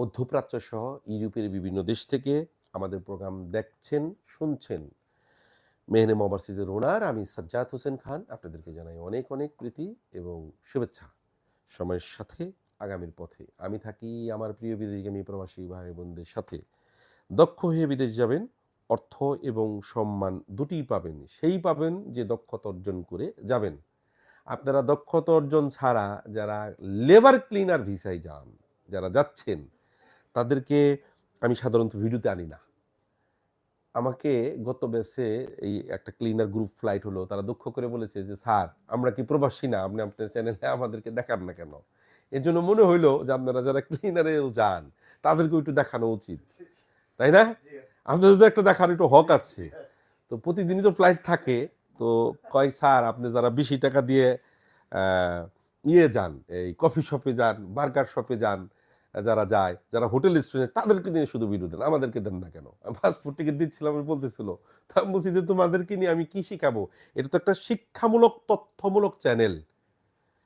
মধ্যপ্রাচ্য সহ ইউরোপের বিভিন্ন দেশ থেকে আমাদের প্রোগ্রাম দেখছেন, শুনছেন। মেহনেম ওভারসিজের ওনার, আমি সাজ্জাদ হোসেন খান। আপনাদেরকে জানাই অনেক অনেক প্রীতি এবং শুভেচ্ছা। সময়ের সাথে আগামীর পথে। আমি থাকি আমার প্রিয় বিদেশগামী প্রবাসী ভাই বোনদের সাথে। দক্ষ হয়ে বিদেশ যাবেন, অর্থ এবং সম্মান দুটিই পাবেন। সেই পাবেন যে দক্ষতা অর্জন করে যাবেন। আপনারা দক্ষতা অর্জন ছাড়া যারা লেবার ক্লিনার ভিসায় যান, যারা যাচ্ছেন তাদেরকে আমি সাধারণত ভিডিওতে আনি না। আমাকে গত বেসে এই একটা ক্লিনার গ্রুপ ফ্লাইট হলো তারা দুঃখ করে বলেছে যে স্যার আমরা কি প্রবাসী না? আপনি আপনার চ্যানেলে আমাদেরকে দেখান না কেন? এর জন্য মনে হইল যে আপনারা যারা ক্লিনারেও যান তাদেরকে একটু দেখানো উচিত। তাই না? আমাদের তো একটা দেখার একটু হক আছে। তো প্রতিদিনই তো ফ্লাইট থাকে। তো কয় স্যার আপনি যারা বেশি টাকা দিয়ে ইয়ে যান এই কফি শপে যান বার্গার শপে যান যারা যায়, যারা হোটেল রেস্টুরেন্ট তাদেরকে নিয়ে শুধু ভিডিও দেন, আমাদেরকে দেন না কেন? আমি পাসপোর্ট টিকিট দিচ্ছিলাম, আমি বলতেছিল। তা আমি বলছি যে, তোমাদেরকে নিয়ে আমি কি শিখাবো? এটা তো একটা শিক্ষামূলক, তথ্যমূলক চ্যানেল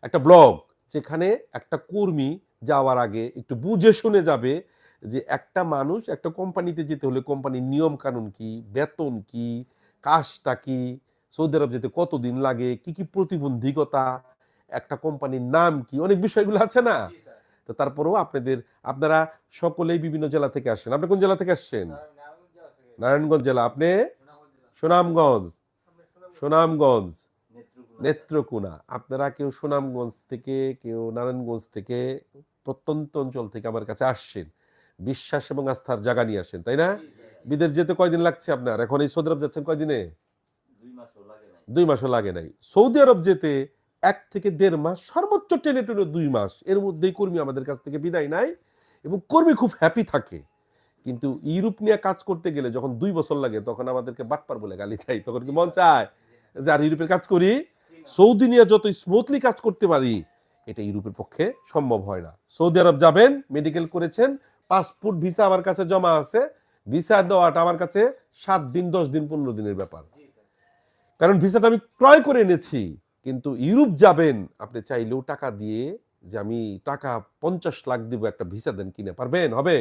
একটা ব্লগ যেখানে একটা কর্মী যাওয়ার আগে একটু বুঝে শুনে যাবে যে, একটা মানুষ একটা কোম্পানিতে যেতে হলে কোম্পানির নিয়ম কানুন কি, বেতন কি, কাজটা কি, সৌদি আরব যেতে কতদিন লাগে, কি কি প্রতিবন্ধকতা, একটা কোম্পানির নাম কি, অনেক বিষয়গুলো আছে না? তো তারপরেও আপনাদের আপনারা সকলেই বিভিন্ন জেলা থেকে আসেন আপনি কোন জেলা থেকে আসছেন? নারায়ণগঞ্জ জেলা। আপনি? সুনামগঞ্জ। সুনামগঞ্জ। নেত্রকোনা। আপনারা কেউ সুনামগঞ্জ থেকে কেউ নারায়ণগঞ্জ থেকে প্রত্যন্ত অঞ্চল থেকে আমার কাছে আসছেন। বিশ্বাস এবং আস্থার জায়গা নিয়ে আসেন তাই না? বিদেশ যেতে কয়দিন লাগছে আপনার? এখন এই সৌদি আরব যাচ্ছেন কয়দিনে? দুই মাসও লাগে নাই। সৌদি আরব যেতে এক থেকে দেড় মাস, সর্বোচ্চ টেনে টেনে দুই মাস। এর মধ্যেই কর্মী আমাদের কাছ থেকে বিদায় নাই এবং কর্মী খুব হ্যাপি থাকে। কিন্তু ইউরোপ নিয়ে কাজ করতে গেলে যখন দুই বছর লাগে, তখন আমাদেরকে বাটপার বলে গালি দেয়। তখন কি মন চায় যে, আর ইউরোপের কাজ করি? সৌদি নিয়ে যত স্মুথলি কাজ করতে পারি, এটা ইউরোপের পক্ষে সম্ভব হয় না। সৌদি আরব যাবেন মেডিকেল করেছেন পাসপোর্ট ভিসা আমার কাছে জমা আছে। ভিসা দেওয়াটা আমার কাছে সাত দিন, দশ দিন, পনেরো দিনের ব্যাপার। কারণ ভিসাটা আমি ক্রয় করে এনেছি। কিন্তু ইউরোপ যাবেন, আপনি চাইলেও টাকা দিয়ে যে আমি টাকা পঞ্চাশ লাখ দিব একটা ভিসা দেন, কিনে পারবেন? হবে?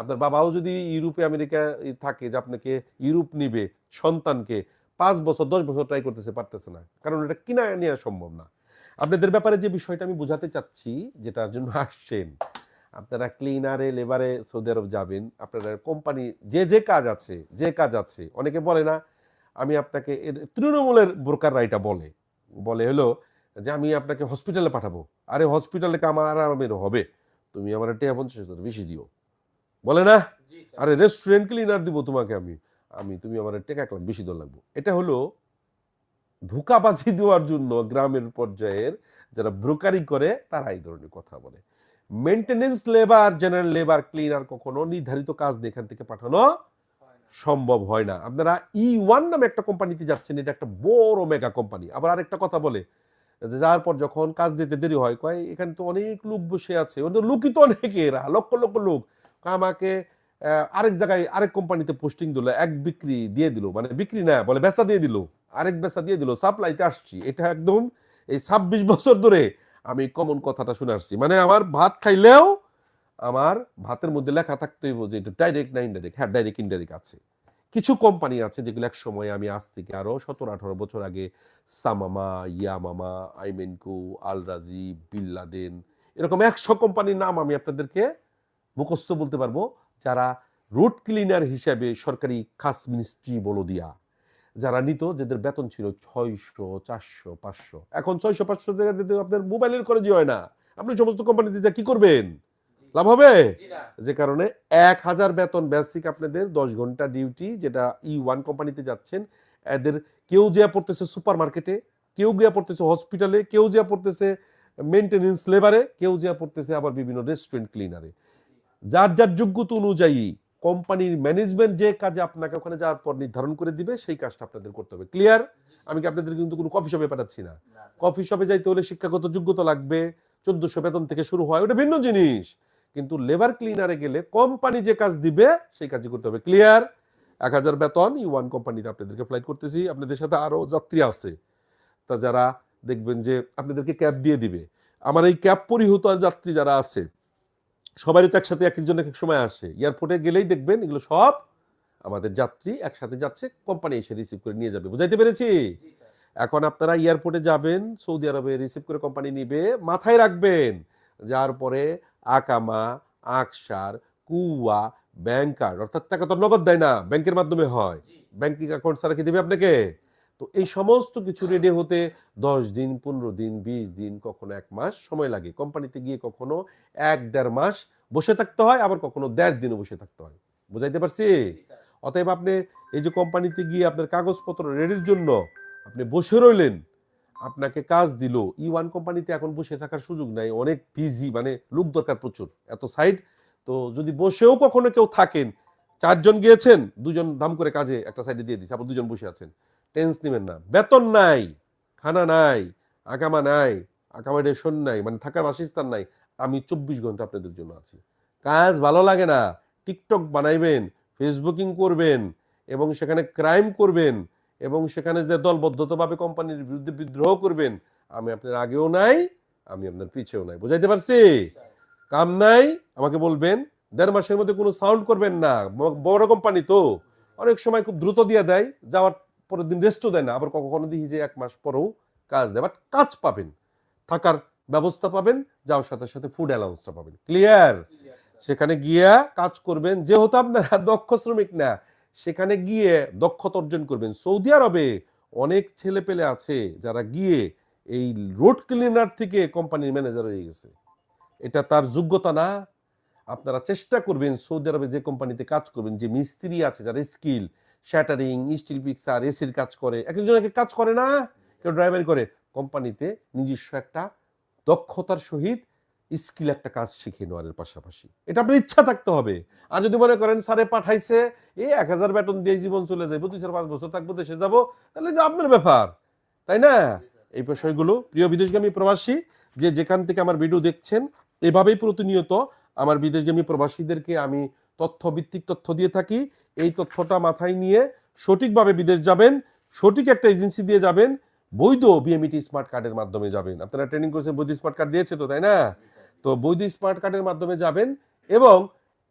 আপনার বাবাও যদি ইউরোপে, আমেরিকা থাকে যে আপনাকে ইউরোপ নিবে, সন্তানকে, পাঁচ বছর, দশ বছর ট্রাই করতেছে, পারতেছে না। কারণ এটা কিনা নেওয়া সম্ভব না। আপনাদের ব্যাপারে যে বিষয়টা আমি বোঝাতে চাচ্ছি, যেটার জন্য আসছেন, আপনারা ক্লিনারে লেবারে সৌদি আরব যাবেন, আপনারা কোম্পানি যে যে কাজ আছে, যে কাজ আছে, অনেকে বলে না, আমি আপনাকে তৃণমূলের ব্রোকাররা এটা বলে। বলে হলো যে আমি আপনাকে হসপিটালে পাঠাবো। আরে হসপিটালে আমার আরামের হবে। তুমি আমার টেয়া পঞ্চাশ হাজার বেশি দিও। বলে না? আরে রেস্টুরেন্ট ক্লিনার দিব তোমাকে আমি। আমি তুমি আমার টেকা এক লাখ বেশি দর লাগবো। এটা হলো ধোকাবাজি দেওয়ার জন্য গ্রামের পর্যায়ের যারা ব্রোকারি করে তারা এই ধরনের কথা বলে। Maintenance labour general labour cleaner কখনো নির্ধারিত কাজ এখান থেকে পাঠানো সম্ভব হয় না। আপনারা ই ওয়ান নামে একটা কোম্পানিতে যাচ্ছেন, এটা একটা বড় মেগা কোম্পানি আবার আরেকটা কথা বলে যাওয়ার পর যখন কাজ দিতে দেরি হয়, কয়, এখানে তো অনেক লোক বসে আছে। ওদের লোকই তো অনেক, এরা লক্ষ লক্ষ লোক। আমাকে আরেক জায়গায় আরেক কোম্পানিতে পোস্টিং দিল, এক বিক্রি দিয়ে দিল। মানে বিক্রি না, বলে বেচা দিয়ে দিল। আরেক বেচা দিয়ে দিল সাপ্লাইতে আসছি। এটা একদম এই ছাব্বিশ বছর ধরে আমি কমন কথাটা শুনে আসছি। মানে আমার ভাত খাইলেও আমার ভাতের মধ্যে লেখা থাকতে হইব যে এটা ডাইরেক্ট না ইনডাইরেক্ট হ্যাঁ ডাইরেক্ট ইনডাইরেক্ট আছে। কিছু কোম্পানি আছে যেগুলো এক সময় আমি আজ থেকে আরও সতেরো, আঠারো বছর আগে সামামা, ইয়ামামা, আইমেনকো, আলরাজি বিল্লাদেন এরকম একশো কোম্পানির নাম আমি আপনাদেরকে মুখস্থ বলতে পারব, যারা রুট ক্লিনার হিসাবে সরকারি খাস মিনিস্ট্রি বলো দিয়া, যারা নিত, যাদের বেতন ছিল ছয়শো, চারশো, পাঁচশো। এখন ছয়শো, পাঁচশো দিতে আপনার মোবাইলের খরচই হয় না। আপনি সমস্ত কোম্পানিতে যা কি করবেন? লাভ হবে? যে কারণে এক হাজার বেতন বেসিক আপনাদের দশ ঘণ্টা ডিউটি যেটা ই ওয়ান কোম্পানিতে যাচ্ছেন এদের কেউ যা পড়তেছে সুপার মার্কেটে কেউ গিয়া পড়তেছে হসপিটালে কেউ যা পড়তেছে মেনটেনেন্স লেবারে কেউ যা পড়তেছে আবার বিভিন্ন রেস্টুরেন্ট ক্লিনারে যার যার যোগ্যতা অনুযায়ী কোম্পানির ম্যানেজমেন্ট যে কাজে আপনাকে ওখানে যাওয়ার পর নির্ধারণ করে দিবে সেই কাজটা আপনাদের করতে হবে। ক্লিয়ার আমি কি আপনাদের কিন্তু কোনো কফি শপে পাঠাচ্ছি না। কফি শপে যাইতে হলে শিক্ষাগত যোগ্যতা লাগবে চোদ্দশো বেতন থেকে শুরু হয় ওটা ভিন্ন জিনিস। কিন্তু লেবার ক্লিনারে গেলে কোম্পানি যে কাজ দিবে সেই কাজই করতে হবে। ক্লিয়ার এক হাজার বেতন ই ওয়ান কোম্পানিতে আপনাদেরকে ফ্লাইট করতেছি। আপনাদের সাথে আরও যাত্রী আছে। তা যারা দেখবেন যে আপনাদেরকে ক্যাব দিয়ে দিবে। আমার এই ক্যাব পরিহিত যাত্রী যারা আছে সবারই তো একসাথে এক একজন এক এক সময় আসে। এয়ারপোর্টে গেলেই দেখবেন এগুলো সব আমাদের যাত্রী একসাথে যাচ্ছে কোম্পানি এসে রিসিভ করে নিয়ে যাবে। বুঝাইতে পেরেছি? এখন আপনারা এয়ারপোর্টে যাবেন সৌদি আরবে রিসিভ করে কোম্পানি নিবে মাথায় রাখবেন। যার পরে আকামা আকসার কুয়া ব্যাংক কার্ড অর্থাৎ টাকা তো নগদ দেয় না ব্যাংকের মাধ্যমে হয়। ব্যাংকিং অ্যাকাউন্ট ছাড়া কি দেবে আপনাকে? তো এই সমস্ত কিছু রেডি হতে দশ দিন পনেরো দিন বিশ দিন কখনো এক মাস সময় লাগে। কোম্পানিতে গিয়ে কখনো এক দেড় মাস বসে থাকতে হয় আবার কখনো দেড় দিনও বসে থাকতে হয়। বুঝাইতে পারছি? অতএব আপনি এই যে কোম্পানিতে গিয়ে আপনার কাগজপত্র রেডির জন্য আপনি বসে রইলেন আপনাকে কাজ দিল ই ওয়ান কোম্পানিতে এখন বসে থাকার সুযোগ নাই, অনেক বিজি মানে লোক দরকার প্রচুর, এত সাইড তো যদি বসেও কখনো কেউ থাকেন, চারজন গিয়েছেন, দুজন দাম করে কাজে একটা সাইডে দিয়ে দিচ্ছে আবার দুজন বসে আছেন টেন্স নেবেন না, বেতন নাই, খানা নাই আকামা নাই আকামাডেশন নাই মানে থাকার বাসস্থান নাই, আমি চব্বিশ ঘণ্টা আপনাদের জন্য আছি, কাজ ভালো লাগে না, টিকটক বানাইবেন, ফেসবুকিং করবেন, এবং সেখানে ক্রাইম করবেন এবং সেখানে যে দলবদ্ধতভাবে কোম্পানির বিরুদ্ধে বিদ্রোহ করবেন আমি আপনার আগেও নাই আমি আপনার পিছেও নাই। বুঝাইতে পারছি? কাম নাই আমাকে বলবেন দেড় মাসের মধ্যে কোনো সাউন্ড করবেন না বড় কোম্পানি তো। অনেক সময় খুব দ্রুত দিয়ে দেয় যাওয়ার পরের দিন রেস্টও দেয় না আবার কখনো দেখি যে এক মাস পরেও কাজ দেয় বাট কাজ পাবেন। থাকার ব্যবস্থা পাবেন যাওয়ার সাথে সাথে ফুড অ্যালাউন্সটা পাবেন। ক্লিয়ার সেখানে গিয়ে কাজ করবেন যেহেতু আপনারা দক্ষ শ্রমিক না সেখানে গিয়ে দক্ষতা অর্জন করবেন। সৌদি আরবে অনেক ছেলে পেলে আছে যারা গিয়ে এই রোড ক্লিনার থেকে কোম্পানির ম্যানেজার হয়ে গেছে। এটা তার যোগ্যতা না। আপনারা চেষ্টা করবেন সৌদি আরবে যে কোম্পানিতে কাজ করবেন, যে মিস্ত্রি আছে যারা স্কিল শ্যাটারিং স্টিল পিক্সার এসির কাজ করে এক একজন এক এক কাজ করে না, কেউ ড্রাইভারি করে। কোম্পানিতে নিজস্ব একটা দক্ষতার সহিত স্কিল একটা কাজ শিখে নেওয়ার পাশাপাশি। এটা আপনার ইচ্ছা থাকতে হবে। আর যদি মনে করেন স্যারে পাঠাইছে, এই এক হাজার বেতন দিয়ে জীবন চলে যাবে দুই চার পাঁচ বছর থাকব, দেশে যাব, তাহলে আপনার ব্যাপার, তাই না? এই বিষয়গুলো, প্রিয় বিদেশগামী প্রবাসী, যে যেখান থেকে আমার ভিডিও দেখছেন, এভাবেই প্রতিনিয়ত আমার বিদেশগামী প্রবাসীদেরকে আমি তথ্য ভিত্তিক তথ্য দিয়ে থাকি। এই তথ্যটা মাথায় নিয়ে সঠিকভাবে বিদেশ যাবেন, সঠিক একটা এজেন্সি দিয়ে যাবেন, বৈধ বিএমইটি স্মার্ট কার্ডের মাধ্যমে যাবেন। আপনারা ট্রেনিং করছেন বৈধ স্মার্ট কার্ড দিয়েছে তো, তাই না? তো বৈধ স্মার্ট কার্ডের মাধ্যমে যাবেন এবং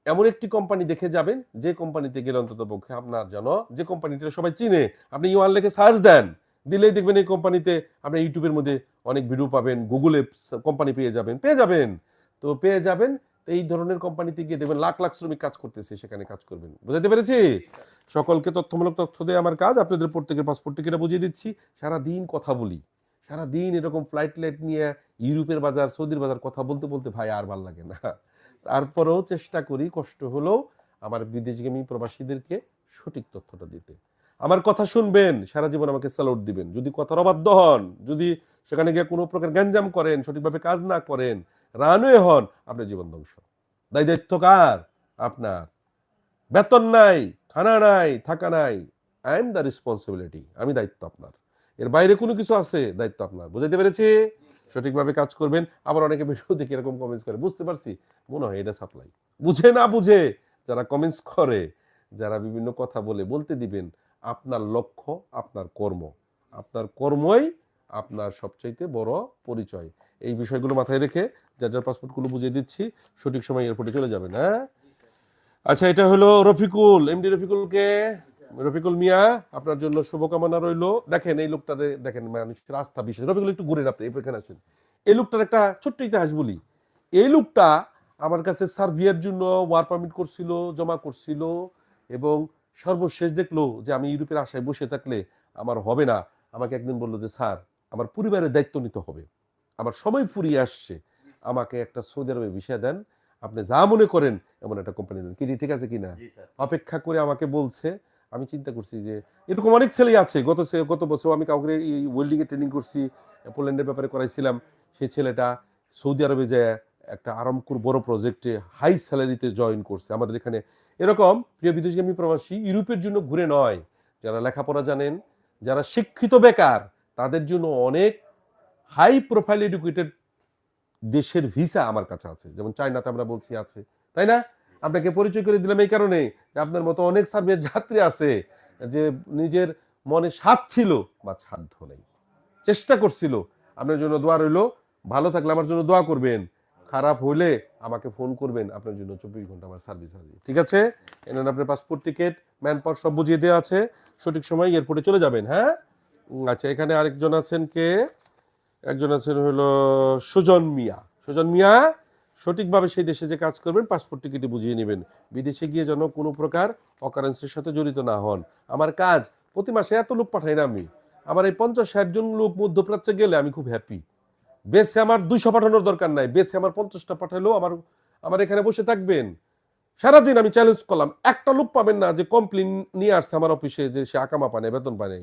এমন একটি কোম্পানি দেখে যাবেন, যে কোম্পানিতে গেলে অন্তত পক্ষে আপনার যেন, যে কোম্পানিটা সবাই চিনে, আপনি ইউআন লেখে সার্চ দেন, দিলেই দেখবেন এই কোম্পানিতে আপনি ইউটিউবের মধ্যে অনেক ভিডিও পাবেন গুগলে কোম্পানি পেয়ে যাবেন পেয়ে যাবেন। তো পেয়ে যাবেন, তো এই ধরনের কোম্পানিতে গিয়ে দেখবেন লাখ লাখ শ্রমিক কাজ করতেছে, সেখানে কাজ করবেন। বুঝাতে পেরেছি? সকলকে তথ্যমূলক তথ্য দিয়ে আমার কাজ, আপনাদের প্রত্যেকের পাসপোর্ট টিকিটটা বুঝিয়ে দিচ্ছি সারা দিন কথা বলি। সারা দিন এরকম ফ্লাইট লাইট নিয়ে ইউরোপের বাজার, সৌদির বাজার কথা বলতে বলতে ভাই আর ভালো লাগে না। তারপরেও চেষ্টা করি, কষ্ট হলেও আমার বিদেশগামী প্রবাসীদেরকে সঠিক তথ্যটা দিতে। আমার কথা শুনবেন, সারা জীবন আমাকে স্যালুট দিবেন। যদি কথার অবাধ্য হন, যদি সেখানে গিয়ে কোনো প্রকার গ্যাঞ্জাম করেন, সঠিকভাবে কাজ না করেন, রানওয়ে হন, আপনার জীবন ধ্বংস। দায় দায়িত্ব কার? আপনার। বেতন নাই, খানা নাই, থাকা নাই। আই এম দ্য রেসপন্সিবিলিটি আমি দায়িত্ব আপনার। এর বাইরে কোনো কিছু আছে? দায়িত্ব আপনার। বুঝাইতে পেরেছি? সঠিকভাবে কাজ করবেন। আবার অনেকে ভিডিও দেখে এরকম কমেন্টস করে। বুঝতে পারছি। মনে হয় এটা সাপ্লাই বুঝে না বুঝে যারা কমেন্টস করে, যারা বিভিন্ন কথা বলে, বলতে দিবেন, আপনার লক্ষ্য, আপনার কর্ম। আপনার কর্মই আপনার সবচাইতে বড় পরিচয়। এই বিষয়গুলো মাথায় রেখে যার যার পাসপোর্টগুলো বুঝিয়ে দিচ্ছি, সঠিক সময় এয়ারপোর্টে চলে যাবেন হ্যাঁ? আচ্ছা এটা হলো রফিকুল এমডি রফিকুলকে রফিকুল মিয়া আপনার জন্য শুভকামনা রইল। দেখেন এই লোকটারে দেখেন মানুষের আস্থা বিশেষ। রফিকুল একটু ঘুরে আপনি এখানে আসেন। এই লোকটার একটা ছোট্ট ইতিহাস বলি। এই লোকটা আমার কাছে সার্বিয়ার জন্য ওয়ার পারমিট করছিল জমা করছিল এবং সর্বশেষ দেখল যে আমি ইউরোপের আশায় বসে থাকলে আমার হবে না। আমাকে একদিন বলল যে স্যার আমার পরিবারের দায়িত্ব নিতে হবে। আমার সময় ফুরিয়ে আসছে। আমাকে একটা সৌদি আরবে বিষয় দেন। আপনি যা মনে করেন এমন একটা কোম্পানি দেন। কি ঠিক আছে কিনা? অপেক্ষা করে আমাকে বলছে আমি চিন্তা করছি যে, এরকম অনেক ছেলে আছে। গত গত বছর আমি কাউকে এই ওয়েল্ডিং এ ট্রেনিং করছি, পোল্যান্ডের ব্যাপারে করাইছিলাম। সেই ছেলেটা সৌদি আরবে যায় একটা আরামকুর বড় প্রজেক্টে হাই স্যালারিতে জয়েন করছে আমাদের এখানে। এরকম, প্রিয় বিদেশগামী প্রবাসী, ইউরোপের জন্য ঘুরে নয়। যারা লেখাপড়া জানেন, যারা শিক্ষিত বেকার, তাদের জন্য অনেক হাই প্রোফাইল এডুকেটেড দেশের ভিসা আমার কাছে আছে। যেমন চায়নাতে আমরা বলছি আছে। তাই না? আপনাকে পরিচয় করে দিলাম এই কারণে যে আপনার মতো অনেক সার্বিয়ার যাত্রী আছে যে নিজের মনে স্বাদ ছিল, বা সাধ্য নেই। চেষ্টা করছিল। আপনার জন্য দোয়া রইল। ভালো থাকলে আমার জন্য দোয়া করবেন। খারাপ হলে আমাকে ফোন করবেন। আপনার জন্য চব্বিশ ঘণ্টা আমার সার্ভিস আছে। ঠিক আছে? এনেন আপনার পাসপোর্ট টিকিট ম্যান পাওয়ার সব বুঝিয়ে দেওয়া আছে। সঠিক সময় এয়ারপোর্টে চলে যাবেন হ্যাঁ? আচ্ছা এখানে আরেকজন আছেন কে? একজন আছেন হলো সুজন মিয়া। সুজন মিয়া? সঠিকভাবে সেই দেশে যে কাজ করবেন পাসপোর্ট টিকিটে বুঝিয়ে নেবেন। বিদেশে গিয়ে যেন কোনো প্রকার অকারেন্সের সাথে জড়িত না হন। আমার কাজ, প্রতি মাসে এত লোক পাঠাই না আমি। আমার এই পঞ্চাশ ষাট জন লোক মধ্যপ্রাচ্যে গেলে আমি খুব হ্যাপি বেছে আমার দুইশো পাঠানোর দরকার নাই, বেছে আমার পঞ্চাশটা পাঠালেও আমার আমার এখানে বসে থাকবেন। সারাদিন আমি চ্যালেঞ্জ করলাম, একটা লোক পাবেন না যে কমপ্লেন নিয়ে আসছে আমার অফিসে যে সে আকামা পানে, বেতন পানে।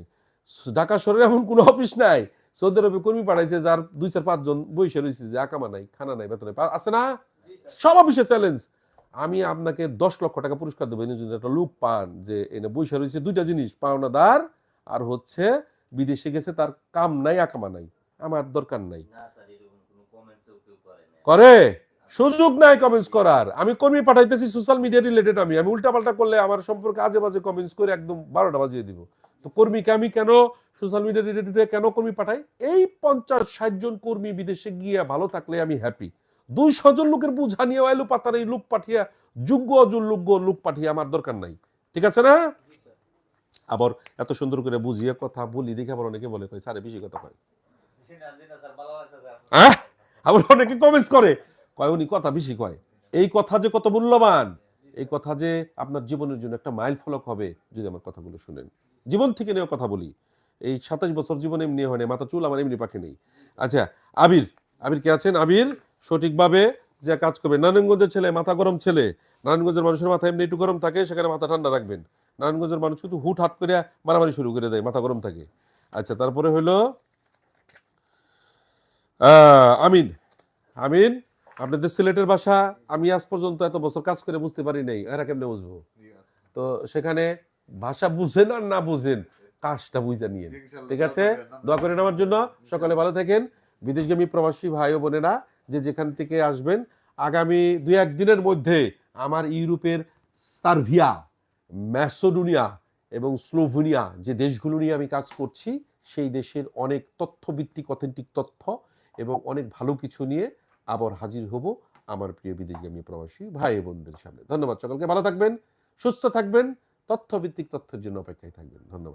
ঢাকা শহরে এমন কোনো অফিস নাই। সৌদি আরবে কর্মী পাঠাইছে যার দুই চার পাঁচজন বইসে রয়েছে যে আকামা নাই খানা নাই বেতন আছে না? সব অফিসে চ্যালেঞ্জ আমি আপনাকে দশ লক্ষ টাকা পুরস্কার দেবো এনে যদি একটা লোক পান যে এনে বইসা রয়েছে দুইটা জিনিস পাওনাদার আর হচ্ছে বিদেশে গেছে তার কাম নাই আকামা নাই আমার দরকার নাই। করে করে? সুযোগ নাই কমেন্টস করার। আমি কর্মী পাঠাইতেছি সোশ্যাল মিডিয়া রিলেটেড আমি। আমি উল্টাপাল্টা করলে আমার সম্পর্কে আজে বাজে কমেন্টস করে একদম বারোটা বাজিয়ে দিব। তো কর্মীকে আমি কেন সোশ্যাল মিডিয়া কেন কর্মী পাঠাই? এই পঞ্চাশ ষাট জন কর্মী বিদেশে গিয়ে ভালো থাকলে আমি হ্যাপি দুইশো জন লোকের বুঝা নিয়ে এলো পাতার এই লোক পাঠিয়ে, যোগ্য অযোগ্য লোক পাঠিয়ে আমার দরকার নাই। ঠিক আছে না? আবার এত সুন্দর করে বুঝিয়ে কথা বলি দেখে আবার অনেকে বলে স্যারে বেশি কথা কয়। আবার অনেকে কমেন্টস করে, কয়, উনি কথা বেশি কয়। এই কথা যে কত মূল্যবান, এই কথা যে আপনার জীবনের জন্য একটা মাইল ফলক হবে, যদি আমার কথাগুলো শুনেন। জীবন থেকে নেওয়া কথা বলি। এই সাতাশ বছর জীবন এমনি হয় না মাথা চুল আমার এমনি পাখি নেই। আচ্ছা আবির আবির কে আছেন? আবির সঠিকভাবে যে কাজ করবে নারায়ণগঞ্জের ছেলে মাথা গরম ছেলে নারায়ণগঞ্জের মানুষের মাথা এমনি একটু গরম থাকে সেখানে মাথা ঠান্ডা রাখবেন। নারায়ণগঞ্জের মানুষ কিন্তু হুট হাট করে মারামারি শুরু করে দেয় মাথা গরম থাকে। আচ্ছা তারপরে হলো আমিন। আমিন আপনাদের সিলেটের ভাষা আমি আজ পর্যন্ত এত বছর কাজ করে বুঝতে পারি নাই এরা কেমনে বুঝব? তো সেখানে ভাষা বুঝেন আর না বুঝেন কাজটা বুঝে নিয়ে ঠিক আছে? দোয়া করেন আমার জন্য সকালে ভালো থাকেন। বিদেশগামী প্রবাসী ভাই ও বোনেরা যে যেখান থেকে আসবেন আগামী দুই একদিনের মধ্যে আমার ইউরোপের সার্ভিয়া ম্যাসোডোনিয়া এবং স্লোভেনিয়া যে দেশগুলো নিয়ে আমি কাজ করছি সেই দেশের অনেক তথ্যভিত্তিক অথেন্টিক তথ্য এবং অনেক ভালো কিছু নিয়ে আবার হাজির হব আমার প্রিয় বিদেশগামী প্রবাসী ভাই বোনদের সামনে। ধন্যবাদ সকলকে। ভালো থাকবেন সুস্থ থাকবেন। তথ্যভিত্তিক তথ্যের জন্য অপেক্ষায় থাকবেন। ধন্যবাদ।